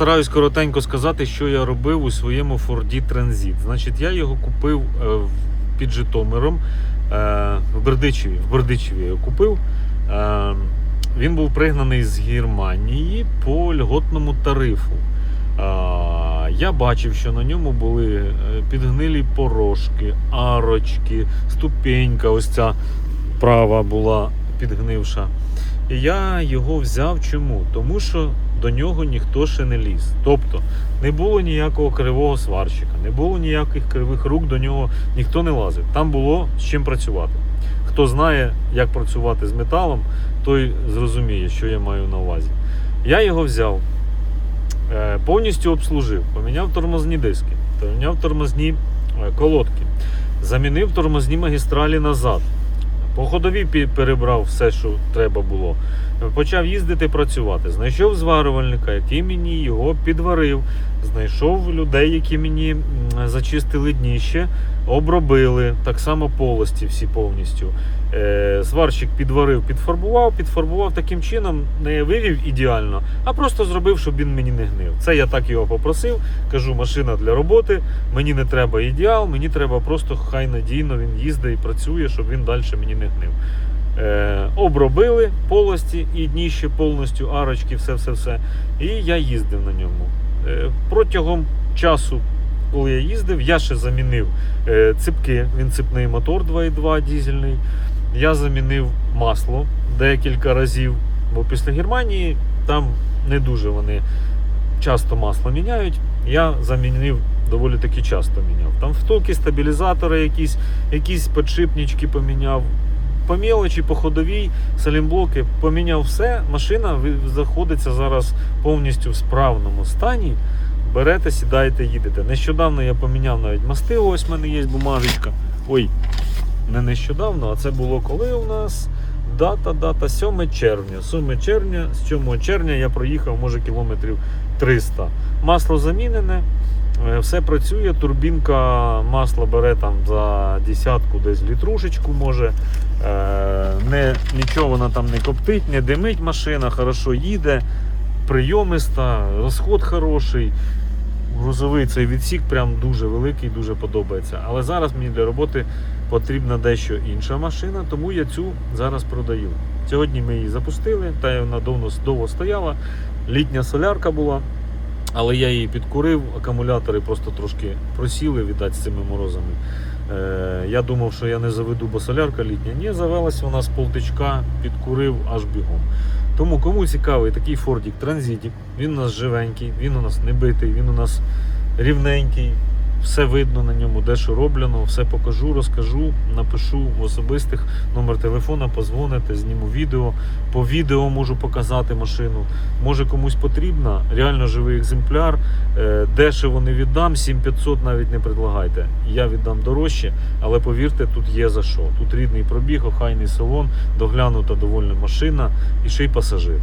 Стараюсь коротенько сказати, що я робив у своєму Форді Транзит. Значить, я його купив е, під Житомиром е, в Бердичеві. В Бердичеві його купив. Е, Він був пригнаний з Германії по льготному тарифу. Я бачив, що на ньому були підгнилі порошки, арочки, ступенька, ось ця права була підгнивша. І я його взяв чому? Тому що до нього ніхто ще не ліз. Тобто не було ніякого кривого сварщика, не було ніяких кривих рук, до нього ніхто не лазив. Там було з чим працювати. Хто знає, як працювати з металом, той зрозуміє, що я маю на увазі. Я його взяв, е, повністю обслужив, поміняв тормозні диски, поміняв тормозні е, колодки, замінив тормозні магістралі назад. По ходові перебрав все, що треба було. Почав їздити працювати. Знайшов зварювальника, який мені його підварив. Знайшов людей, які мені зачистили дніще, обробили так само полості всі повністю. Е, сварщик підварив, підфарбував, підфарбував таким чином, не вивів ідеально, а просто зробив, щоб він мені не гнив. Це я так його попросив. Кажу, машина для роботи. Мені не треба ідеал, мені треба просто хай надійно він їздить і працює, щоб він далі мені не гнив. Е, обробили полості і дніще повністю, арочки, все-все-все. І я їздив на ньому. Е, протягом часу, коли я їздив, я ще замінив е, ципки, він ципний мотор 2.2 дізельний. Я замінив масло декілька разів, бо після Германії там не дуже вони часто масло міняють. Я замінив доволі таки часто міняв. Там втулки, стабілізатори, якісь, якісь подшипнички поміняв. По мелочі, по ходовій, салімблоки, поміняв все. Машина знаходиться зараз повністю в справному стані. Берете, сідаєте, їдете. Нещодавно я поміняв навіть мастило, ось в мене є бумажечка. Ой, не нещодавно, а це було коли у нас дата, дата 7 червня. 7 червня, з 7 червня я проїхав, може, кілометрів 300. Масло замінене, е, все працює. Турбінка масла бере там за десятку, десь літрушечку може. Е, Не, нічого вона там не коптить, не димить машина, хорошо їде, прийомиста, розход хороший. Грузовий цей відсік прям дуже великий, дуже подобається. Але зараз мені для роботи потрібна дещо інша машина, тому я цю зараз продаю. Сьогодні ми її запустили, та вона довго, довго стояла. Літня солярка була, але я її підкурив, акумулятори просто трошки просіли, віддати з цими морозами. Е, я думав, що я не заведу, бо солярка літня. Ні, завелась вона з полтичка, підкурив аж бігом. Тому кому цікавий такий Фордік Транзитік, він у нас живенький, він у нас не битий, він у нас рівненький, все видно на ньому, де що роблено, все покажу, розкажу, напишу в особистих номер телефона, позвоните, зніму відео. По відео можу показати машину. Може комусь потрібна, реально живий екземпляр. Е, Дешево не віддам, 7500 навіть не предлагайте. Я віддам дорожче, але повірте, тут є за що. Тут рідний пробіг, охайний салон, доглянута довольна машина і ще й пасажир.